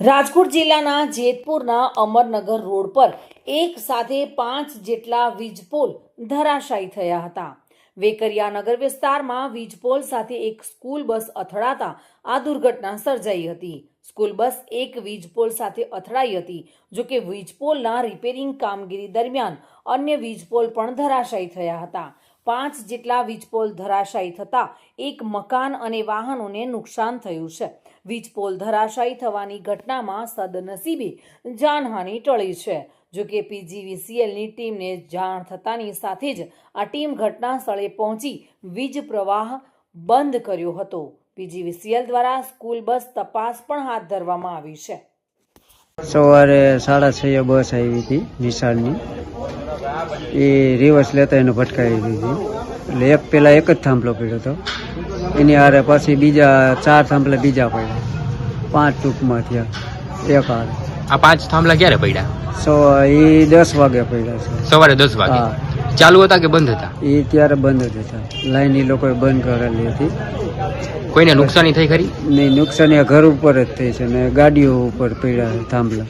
રાજકોટ જિલ્લાના જેતપુરના અમરનગર રોડ પર એક સાથે પાંચ જેટલા વીજપોલ ધરાશાયી થયા હતા. વેકરિયા નગર વિસ્તારમાં વીજપોલ સાથે એક સ્કૂલ બસ અથડાતા આ દુર્ઘટના સર્જાઈ હતી. સ્કૂલ બસ એક વીજપોલ સાથે અથડાઈ હતી, જો કે વીજપોલના રિપેરિંગ કામગીરી દરમિયાન અન્ય વીજપોલ પણ ધરાશાયી થયા હતા. પાંચ જેટલા વીજપોલ ધરાશાયી થતા એક મકાન અને વાહનોને નુકસાન થયું છે. વીજપોલ ધરાશાયી થવાની ઘટનામાં સદનસીબે જાનહાનિ ટળી છે. જો કે પીજીવીસીએલની ટીમને જાણ થતાની સાથે જ આ ટીમ ઘટના સ્થળે પહોંચી વીજ પ્રવાહ બંધ કર્યો હતો. પીજીવીસીએલ દ્વારા સ્કૂલ બસ તપાસ પણ હાથ ધરવામાં આવી છે. સવારે સાડા છ બસ આવી હતી નિશાળની. એ રિવર્સ લેતા એને ભટકાવી દીધી. એટલે એક પેલા એક જ થાંભલો પડ્યો હતો. એની હારે પછી બીજા ચાર થાંભલા બીજા પડ્યા. પાંચ ટૂંકમાં થયા. એક હારે. આ પાંચ થાંભલા ક્યારે પડ્યા? સો એ દસ વાગે પડ્યા છે. સવારે દસ વાગે. હા. ચાલુ હતા કે બંધ હતા? એ ત્યારે બંધ જ હતા. લાઈન એ લોકોએ બંધ કરેલી હતી. કોઈને નુકસાની થઈ ખરી? નહીં નુકસાની આ ઘર ઉપર જ થઈ છે. ને ગાડીઓ ઉપર પડ્યા થાંભલા.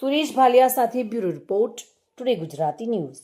સુરેશ ભાલિયા સાથે bureau report. Today Gujarati news